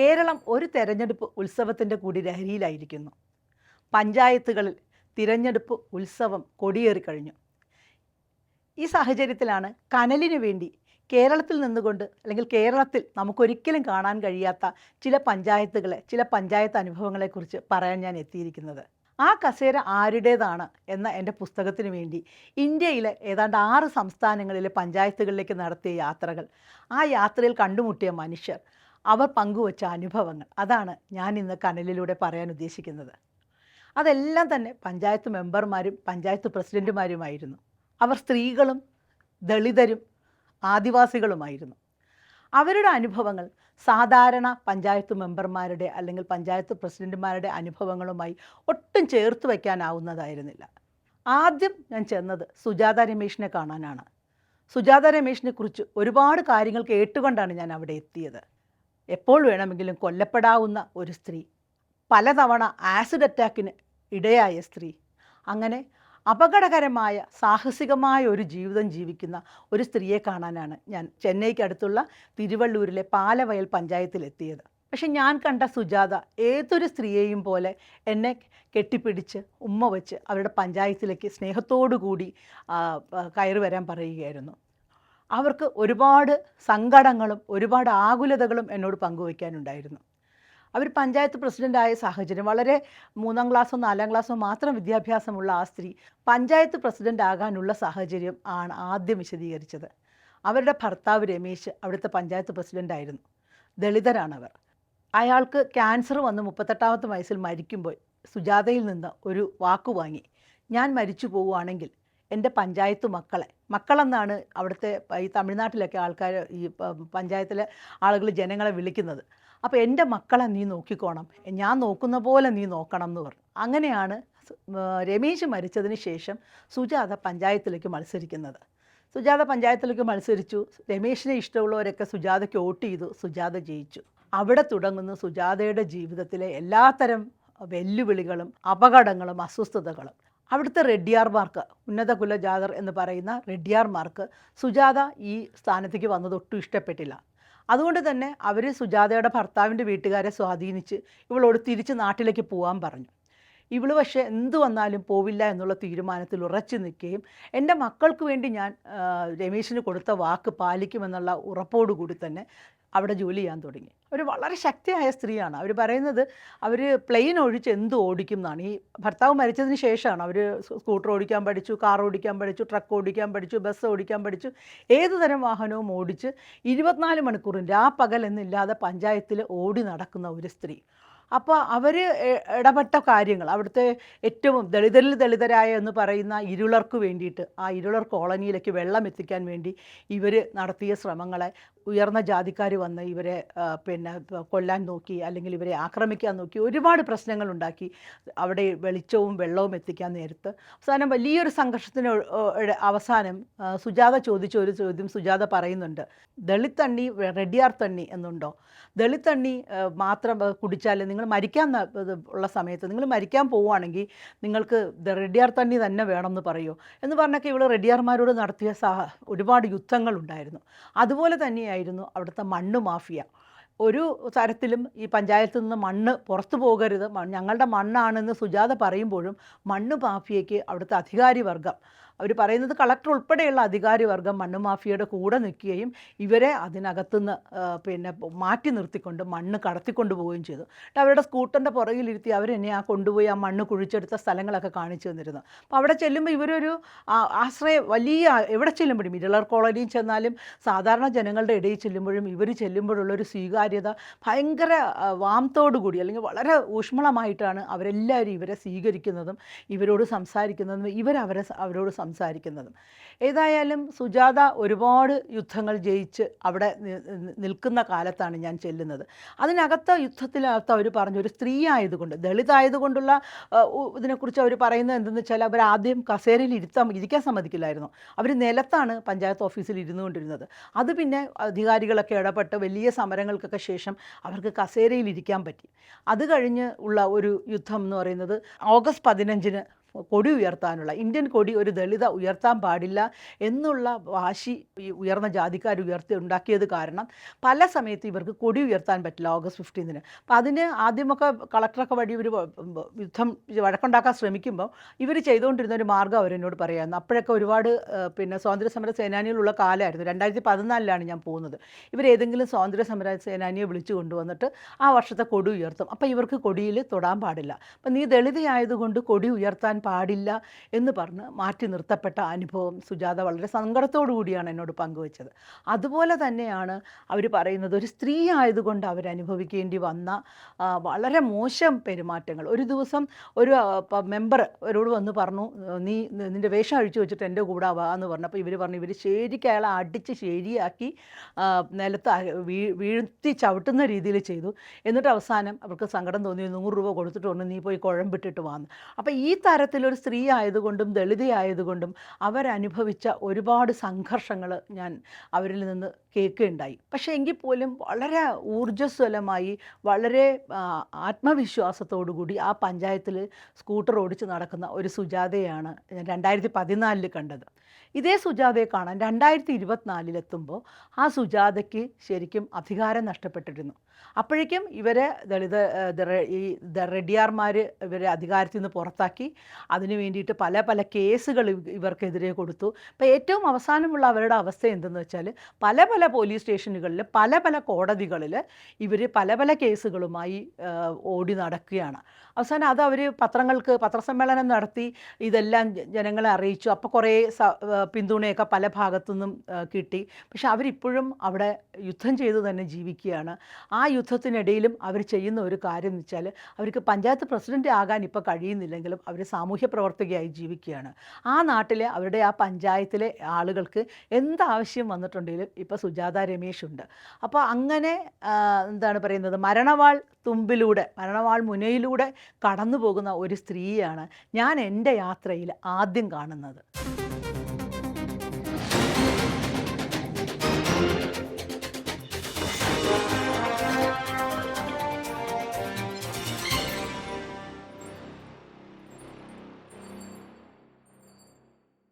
കേരളം ഒരു തെരഞ്ഞെടുപ്പ് ഉത്സവത്തിന്റെ കൂടി ലഹരിയിലായിരിക്കുന്നു. പഞ്ചായത്തുകളിൽ തിരഞ്ഞെടുപ്പ് ഉത്സവം കൊടിയേറി കഴിഞ്ഞു. ഈ സാഹചര്യത്തിലാണ് കനലിനു വേണ്ടി കേരളത്തിൽ നിന്നുകൊണ്ട് അല്ലെങ്കിൽ കേരളത്തിൽ നമുക്കൊരിക്കലും കാണാൻ കഴിയാത്ത ചില പഞ്ചായത്തുകളെ ചില പഞ്ചായത്ത് അനുഭവങ്ങളെക്കുറിച്ച് പറയാൻ ഞാൻ എത്തിയിരിക്കുന്നത്. ആ കസേര ആരുടേതാണ് എന്ന എന്റെ പുസ്തകത്തിന് വേണ്ടി ഇന്ത്യയിലെ ഏതാണ്ട് ആറ് സംസ്ഥാനങ്ങളിലെ പഞ്ചായത്തുകളിലേക്ക് നടത്തിയ യാത്രകൾ. ആ യാത്രയിൽ കണ്ടുമുട്ടിയ മനുഷ്യർ അവർ പങ്കുവച്ച അനുഭവങ്ങൾ. അതാണ് ഞാൻ ഇന്ന് കനലിലൂടെ പറയാൻ ഉദ്ദേശിക്കുന്നത്. അതെല്ലാം തന്നെ പഞ്ചായത്ത് മെമ്പർമാരും പഞ്ചായത്ത് പ്രസിഡന്റുമാരുമായിരുന്നു അവർ സ്ത്രീകളും ദളിതരും ആദിവാസികളുമായിരുന്നു. അവരുടെ അനുഭവങ്ങൾ സാധാരണ പഞ്ചായത്ത് മെമ്പർമാരുടെ അല്ലെങ്കിൽ പഞ്ചായത്ത് പ്രസിഡന്റുമാരുടെ അനുഭവങ്ങളുമായി ഒട്ടും ചേർത്ത് വയ്ക്കാനാവുന്നതായിരുന്നില്ല. ആദ്യം ഞാൻ ചെന്നത് സുജാത രമേഷിനെ കാണാനാണ്. സുജാത രമേഷിനെ കുറിച്ച് ഒരുപാട് കാര്യങ്ങൾ കേട്ടുകൊണ്ടാണ് ഞാൻ അവിടെ എത്തിയത്. എപ്പോൾ വേണമെങ്കിലും കൊല്ലപ്പെടാവുന്ന ഒരു സ്ത്രീ. പലതവണ ആസിഡ് അറ്റാക്കിന് ഇടയായ സ്ത്രീ. അങ്ങനെ അപകടകരമായ സാഹസികമായ ഒരു ജീവിതം ജീവിക്കുന്ന ഒരു സ്ത്രീയെ കാണാനാണ് ഞാൻ ചെന്നൈക്ക് അടുത്തുള്ള തിരുവള്ളൂരിലെ പാലവയൽ പഞ്ചായത്തിലെത്തിയത് പക്ഷെ ഞാൻ കണ്ട സുജാത ഏതൊരു സ്ത്രീയെയും പോലെ എന്നെ കെട്ടിപ്പിടിച്ച് ഉമ്മ വെച്ച് അവരുടെ പഞ്ചായത്തിലേക്ക് സ്നേഹത്തോടു കൂടി കയറി വരാൻ പറയുകയായിരുന്നു. അവർക്ക് ഒരുപാട് സങ്കടങ്ങളും ഒരുപാട് ആകുലതകളും എന്നോട് പങ്കുവയ്ക്കാനുണ്ടായിരുന്നു. അവർ പഞ്ചായത്ത് പ്രസിഡന്റായ സാഹചര്യം വളരെ മൂന്നാം ക്ലാസ്സോ നാലാം ക്ലാസ്സോ മാത്രം വിദ്യാഭ്യാസമുള്ള ആ സ്ത്രീ പഞ്ചായത്ത് പ്രസിഡന്റ് ആകാനുള്ള സാഹചര്യം ആണ് ആദ്യം വിശദീകരിച്ചത്. അവരുടെ ഭർത്താവ് രമേശ് അവിടുത്തെ പഞ്ചായത്ത് പ്രസിഡന്റായിരുന്നു ദളിതരാണവർ. അയാൾക്ക് ക്യാൻസർ വന്ന് മുപ്പത്തെട്ടാമത്തെ വയസ്സിൽ മരിക്കുമ്പോൾ സുജാതയിൽ നിന്ന് ഒരു വാക്കു വാങ്ങി ഞാൻ മരിച്ചു പോവുകയാണെങ്കിൽ എന്റെ പഞ്ചായത്ത് മക്കളെ മക്കളെന്നാണ് അവിടുത്തെ ഈ തമിഴ്നാട്ടിലൊക്കെ ആൾക്കാർ ഈ പഞ്ചായത്തിലെ ആളുകൾ ജനങ്ങളെ വിളിക്കുന്നത്. അപ്പോൾ എന്റെ മക്കളെ നീ നോക്കിക്കോണം. ഞാൻ നോക്കുന്ന പോലെ നീ നോക്കണം എന്ന് പറഞ്ഞു. അങ്ങനെയാണ് രമേശ് മരിച്ചതിന് ശേഷം സുജാത പഞ്ചായത്തിലേക്ക് മത്സരിക്കുന്നത്. സുജാത പഞ്ചായത്തിലേക്ക് മത്സരിച്ചു. രമേശിനെ ഇഷ്ടമുള്ളവരൊക്കെ സുജാതയ്ക്ക് വോട്ട് ചെയ്തു. സുജാത ജയിച്ചു. അവിടെ തുടങ്ങുന്ന സുജാതയുടെ ജീവിതത്തിലെ എല്ലാത്തരം വെല്ലുവിളികളും അപകടങ്ങളും അസ്വസ്ഥതകളും അവിടുത്തെ റെഡ്ഡിയാർമാർക്ക് ഉന്നത കുലജാതർ എന്ന് പറയുന്ന റെഡ്ഡിയാർമാർക്ക് സുജാത ഈ സ്ഥാനത്തേക്ക് വന്നത് ഒട്ടും ഇഷ്ടപ്പെട്ടില്ല. അതുകൊണ്ട് തന്നെ അവർ സുജാതയുടെ ഭർത്താവിന്റെ വീട്ടുകാരെ സ്വാധീനിച്ച് ഇവളോട് തിരിച്ച് നാട്ടിലേക്ക് പോകാൻ പറഞ്ഞു. ഇവൾ പക്ഷേ എന്ത് വന്നാലും പോവില്ല എന്നുള്ള തീരുമാനത്തിൽ ഉറച്ചു നിൽക്കുകയും എന്റെ മക്കൾക്ക് വേണ്ടി ഞാൻ രമേശിന് കൊടുത്ത വാക്ക് പാലിക്കുമെന്നുള്ള ഉറപ്പോടുകൂടി തന്നെ അവിടെ ജോലി ചെയ്യാൻ തുടങ്ങി. അവർ വളരെ ശക്തിയായ സ്ത്രീയാണ്. അവർ പറയുന്നത് അവർ പ്ലെയിൻ ഒഴിച്ച് എന്ത് ഓടിക്കും എന്നാണ്. ഈ ഭർത്താവ് മരിച്ചതിന് ശേഷമാണ് അവർ സ്കൂട്ടർ ഓടിക്കാൻ പഠിച്ചു കാർ ഓടിക്കാൻ പഠിച്ചു ട്രക്ക് ഓടിക്കാൻ പഠിച്ചു ബസ് ഓടിക്കാൻ പഠിച്ചു. ഏത് തരം വാഹനവും ഓടിച്ച് ഇരുപത്തിനാല് മണിക്കൂറും രാപ്പകൽ എന്നില്ലാതെ പഞ്ചായത്തിൽ ഓടി നടക്കുന്ന ഒരു സ്ത്രീ. അപ്പോൾ അവർ ഇടപെട്ട കാര്യങ്ങൾ അവിടുത്തെ ഏറ്റവും ദളിതരിൽ ദളിതരായ എന്ന് പറയുന്ന ഇരുളർക്ക് വേണ്ടിയിട്ട് ആ ഇരുളർ കോളനിയിലേക്ക് വെള്ളം എത്തിക്കാൻ വേണ്ടി ഇവർ നടത്തിയ ശ്രമങ്ങളെ ഉയർന്ന ജാതിക്കാർ വന്ന് ഇവരെ പിന്നെ കൊല്ലാൻ നോക്കി അല്ലെങ്കിൽ ഇവരെ ആക്രമിക്കാൻ നോക്കി ഒരുപാട് പ്രശ്നങ്ങൾ ഉണ്ടാക്കി. അവിടെ വെളിച്ചവും വെള്ളവും എത്തിക്കാൻ നേരത്ത്. അവസാനം വലിയൊരു സംഘർഷത്തിന് അവസാനം സുജാത ചോദിച്ച ഒരു ചോദ്യം സുജാത പറയുന്നുണ്ട്. ദളിത് തണ്ണി റെഡിയാർ തണ്ണി എന്നുണ്ടോ? ദളിത് തണ്ണി മാത്രം കുടിച്ചാൽ നിങ്ങൾ മരിക്കാൻ ഉള്ള സമയത്ത് നിങ്ങൾ മരിക്കാൻ പോവുകയാണെങ്കിൽ നിങ്ങൾക്ക് റെഡിയാർ തണ്ണി തന്നെ വേണമെന്ന് പറയുമോ എന്ന് പറഞ്ഞൊക്കെ ഇവൾ റെഡിയാർമാരോട് നടത്തിയ സഹ ഒരുപാട് യുദ്ധങ്ങളുണ്ടായിരുന്നു അതുപോലെ തന്നെയായിരുന്നു അവിടുത്തെ മണ്ണ് മാഫിയ. ഒരു തരത്തിലും ഈ പഞ്ചായത്തിൽ നിന്ന് മണ്ണ് പുറത്തു പോകരുത്. ഞങ്ങളുടെ മണ്ണാണെന്ന് സുജാത പറയുമ്പോഴും മണ്ണ് മാഫിയയ്ക്ക് അവിടുത്തെ അധികാരി വർഗം അവർ പറയുന്നത് കളക്ടർ ഉൾപ്പെടെയുള്ള അധികാരി വർഗം മണ്ണ് മാഫിയയുടെ കൂടെ നിൽക്കുകയും ഇവരെ അതിനകത്തുനിന്ന് പിന്നെ മാറ്റി നിർത്തിക്കൊണ്ട് മണ്ണ് കടത്തിക്കൊണ്ട് പോവുകയും ചെയ്തു. അവരുടെ സ്കൂട്ടറിന്റെ പുറകിലിരുത്തി അവരെന്നെ ആ കൊണ്ടുപോയി ആ മണ്ണ് കുഴിച്ചെടുത്ത സ്ഥലങ്ങളൊക്കെ കാണിച്ചു തന്നിരുന്നു. അപ്പോൾ അവിടെ ചെല്ലുമ്പോൾ ഇവരൊരു ആശ്രയ വലിയ എവിടെ ചെല്ലുമ്പോഴും ഇരളർ കോളനിയിൽ ചെന്നാലും സാധാരണ ജനങ്ങളുടെ ഇടയിൽ ചെല്ലുമ്പോഴും ഇവർ ചെല്ലുമ്പോഴുള്ളൊരു സ്വീകാര്യത ഭയങ്കര വാമത്തോടുകൂടി കൂടി അല്ലെങ്കിൽ വളരെ ഊഷ്മളമായിട്ടാണ് അവരെല്ലാവരും ഇവരെ സ്വീകരിക്കുന്നതും ഇവരോട് സംസാരിക്കുന്നതും ഇവരവരെ അവരോട് അവരോട് സംസാരിക്കുന്നതും. ഏതായാലും സുജാത ഒരുപാട് യുദ്ധങ്ങൾ ജയിച്ച് അവിടെ നിൽക്കുന്ന കാലത്താണ് ഞാൻ ചെല്ലുന്നത്. അതിനകത്ത യുദ്ധത്തിനകത്ത് അവർ പറഞ്ഞു ഒരു സ്ത്രീ ആയതുകൊണ്ട് ദളിതായതുകൊണ്ടുള്ള ഇതിനെക്കുറിച്ച് അവർ പറയുന്നത് എന്തെന്ന് വെച്ചാൽ അവർ ആദ്യം കസേരയിൽ ഇരുത്താൻ ഇരിക്കാൻ സമ്മതിക്കില്ലായിരുന്നു. അവർ നിലത്താണ് പഞ്ചായത്ത് ഓഫീസിൽ ഇരുന്നു കൊണ്ടിരുന്നത്. അത് പിന്നെ അധികാരികളൊക്കെ ഇടപെട്ട് വലിയ സമരങ്ങൾക്കൊക്കെ ശേഷം അവർക്ക് കസേരയിൽ ഇരിക്കാൻ പറ്റി. അത് കഴിഞ്ഞ് ഉള്ള ഒരു യുദ്ധം എന്ന് പറയുന്നത് ഓഗസ്റ്റ് പതിനഞ്ചിന് കൊടി ഉയർത്താനുള്ള ഇന്ത്യൻ കൊടി ഒരു ദളിത ഉയർത്താൻ പാടില്ല എന്നുള്ള വാശി ഈ ഉയർന്ന ജാതിക്കാർ ഉയർത്തി ഉണ്ടാക്കിയത് കാരണം പല സമയത്ത് ഇവർക്ക് കൊടി ഉയർത്താൻ പറ്റില്ല ഓഗസ്റ്റ് ഫിഫ്റ്റീൻതിന്. അപ്പം അതിന് ആദ്യമൊക്കെ കളക്ടറൊക്കെ വഴി ഇവർ യുദ്ധം വഴക്കുണ്ടാക്കാൻ ശ്രമിക്കുമ്പോൾ ഇവർ ചെയ്തുകൊണ്ടിരുന്ന ഒരു മാർഗം അവരെന്നോട് പറയാമെന്ന് അപ്പോഴൊക്കെ ഒരുപാട് പിന്നെ സ്വാതന്ത്ര്യ സമര സേനാനികളുള്ള കാലമായിരുന്നു. രണ്ടായിരത്തി പതിനാലിലാണ് ഞാൻ പോകുന്നത്. ഇവർ ഏതെങ്കിലും സ്വാതന്ത്ര്യ സമര സേനാനിയെ വിളിച്ചു കൊണ്ടുവന്നിട്ട് ആ വർഷത്തെ കൊടി ഉയർത്തും. അപ്പോൾ ഇവർക്ക് കൊടിയിൽ തൊടാൻ പാടില്ല. അപ്പം നീ ദളിതയായതുകൊണ്ട് കൊടി ഉയർത്താൻ പാടില്ല എന്ന് പറഞ്ഞ് മാറ്റി നിർത്തപ്പെട്ട അനുഭവം സുജാത വളരെ സങ്കടത്തോടു കൂടിയാണ് എന്നോട് പങ്കുവച്ചത്. അതുപോലെ തന്നെയാണ് അവർ പറയുന്നത് ഒരു സ്ത്രീ ആയതുകൊണ്ട് അവരനുഭവിക്കേണ്ടി വന്ന വളരെ മോശം പെരുമാറ്റങ്ങൾ. ഒരു ദിവസം ഒരു മെമ്പർ അവരോട് വന്ന് പറഞ്ഞു നീ നിന്റെ വേഷം അഴിച്ചു വെച്ചിട്ട് എന്റെ കൂടെ വാ എന്ന് പറഞ്ഞു അപ്പോൾ ഇവർ പറഞ്ഞു ഇവർ ശരിക്കും അയാളെ അടിച്ച് ശരിയാക്കി നിലത്ത് വീഴ്ത്തി ചവിട്ടുന്ന രീതിയിൽ ചെയ്തു. എന്നിട്ട് അവസാനം അവർക്ക് സങ്കടം തോന്നി നൂറ് രൂപ കൊടുത്തിട്ട് വന്ന് നീ പോയി കുഴമ്പിട്ടിട്ട് വന്നു അപ്പോൾ ഈ തരത്തിലൊരു സ്ത്രീ ആയതുകൊണ്ടും ദളിതയായതുകൊണ്ടും അവരനുഭവിച്ച ഒരുപാട് സംഘർഷങ്ങൾ ഞാൻ അവരിൽ നിന്ന് കേൾക്കുകയുണ്ടായി. പക്ഷേ എങ്കിൽ പോലും വളരെ ഊർജസ്വലമായി വളരെ ആത്മവിശ്വാസത്തോടുകൂടി ആത്മവിശ്വാസത്തോടു കൂടി ആ പഞ്ചായത്തിൽ സ്കൂട്ടർ ഓടിച്ച് നടക്കുന്ന ഒരു സുജാതയാണ് ഞാൻ രണ്ടായിരത്തി പതിനാലിൽ കണ്ടത്. ഇതേ സുജാതയെ കാണാൻ രണ്ടായിരത്തി ഇരുപത്തിനാലിലെത്തുമ്പോൾ ആ സുജാതയ്ക്ക് ശരിക്കും അധികാരം നഷ്ടപ്പെട്ടിരുന്നു. അപ്പോഴേക്കും ഇവരെ ദളിത് ഈ റെഡിയാർമാർ ഇവരെ അധികാരത്തിൽ നിന്ന് പുറത്താക്കി. അതിനു വേണ്ടിയിട്ട് പല പല കേസുകൾ ഇവർക്കെതിരെ കൊടുത്തു. അപ്പോൾ ഏറ്റവും അവസാനമുള്ള അവരുടെ അവസ്ഥ എന്തെന്ന് വെച്ചാൽ പല പല പോലീസ് സ്റ്റേഷനുകളിൽ പല പല കോടതികളിൽ ഇവർ പല പല കേസുകളുമായി ഓടി നടക്കുകയാണ്. അവസാനം അത് അവർ പത്രങ്ങൾക്ക് പത്രസമ്മേളനം നടത്തി. ഇതെല്ലാം ജനങ്ങളെ അറിയിച്ചു. അപ്പോൾ കുറേ പിന്തുണയൊക്കെ പല ഭാഗത്തുനിന്നും നിന്നും കിട്ടി. പക്ഷെ അവരിപ്പോഴും അവിടെ യുദ്ധം ചെയ്ത് തന്നെ ജീവിക്കുകയാണ്. ആ യുദ്ധത്തിനിടയിലും അവർ ചെയ്യുന്ന ഒരു കാര്യം എന്ന് വെച്ചാൽ അവർക്ക് പഞ്ചായത്ത് പ്രസിഡന്റ് ആകാൻ ഇപ്പോൾ കഴിയുന്നില്ലെങ്കിലും അവർ സാമൂഹ്യ പ്രവർത്തകയായി ജീവിക്കുകയാണ്. ആ നാട്ടിലെ അവരുടെ ആ പഞ്ചായത്തിലെ ആളുകൾക്ക് എന്താവശ്യം വന്നിട്ടുണ്ടെങ്കിലും ഇപ്പോൾ സുജാത രമേശ് ഉണ്ട്. അപ്പോൾ അങ്ങനെ എന്താണ് പറയുന്നത്? മരണവാൾ തുമ്പിലൂടെ മരണവാൾ മുനയിലൂടെ കടന്നു പോകുന്ന ഒരു സ്ത്രീയാണ് ഞാൻ എന്റെ യാത്രയിൽ ആദ്യം കാണുന്നത്.